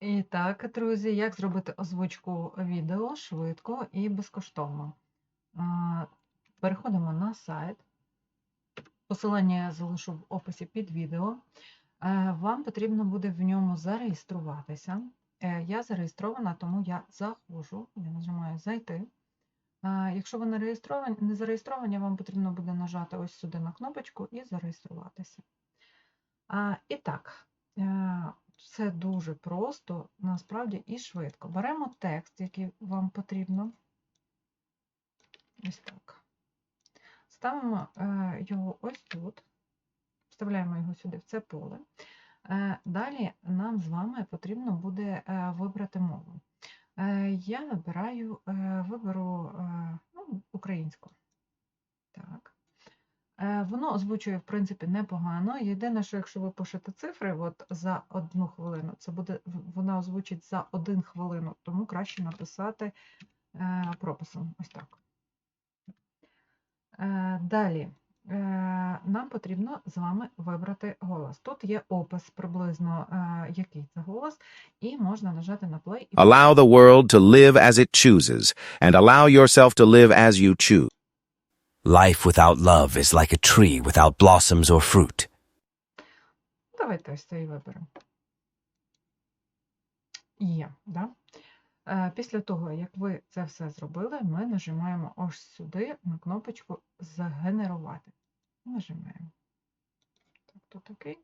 І так, друзі, як зробити озвучку відео швидко і безкоштовно. Переходимо на сайт. Посилання я залишу в описі під відео. Е, Вам потрібно буде в ньому зареєструватися. Е, Я зареєстрована, тому я заходжу, я нажимаю зайти. Якщо ви не реєстровані, не зареєстровані, вам потрібно буде нажати ось сюди на кнопочку і зареєструватися. І так, е, це дуже просто, насправді і швидко. Беремо текст, який вам потрібно. Ось так. Ставимо е, його ось тут, вставляємо його сюди в це поле. Е, Далі нам з вами потрібно буде е, вибрати мову. Я вибираю, виберу ну, українську. Е, Воно озвучує, в принципі, непогано. Єдине, що якщо ви пишете цифри от за одну хвилину, це буде вона озвучить за один хвилину, тому краще написати е, прописом. Ось так. Е, Далі е, нам потрібно з вами вибрати голос. Тут є опис приблизно, е, який це голос, і можна нажати на play. Allow the world to live as it chooses, and allow yourself to live as you choose. Life without love is like a tree without blossoms or fruit. Давайте ось цей виберемо. Є, да? Е, Після того, як ви це все зробили, ми нажимаємо ось сюди на кнопочку Загенерувати. Нажимаємо. Тобто такий.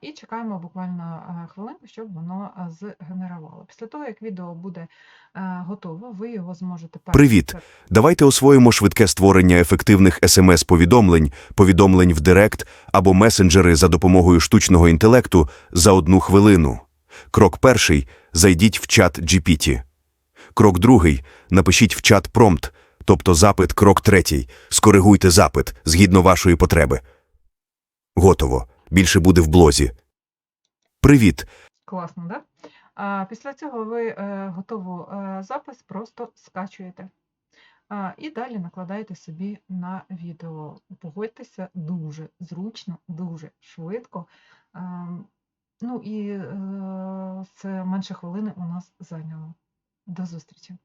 І чекаємо буквально е, хвилинку, щоб воно е, згенерувало. Після того, як відео буде е, готово, ви його зможете Привіт! Давайте освоїмо швидке створення ефективних смс-повідомлень, повідомлень в Директ або месенджери за допомогою штучного інтелекту за одну хвилину. Крок перший – зайдіть в чат GPT. Крок другий – напишіть в чат промпт, тобто запит крок третій. Скоригуйте запит згідно вашої потреби. Готово. Більше буде в блозі. Привіт! Класно, да? А після цього ви е, готову е, запис просто скачуєте. А, і далі накладаєте собі на відео. Погодьтеся дуже зручно, дуже швидко. Ем, ну і е, це менше хвилини у нас зайняло. До зустрічі!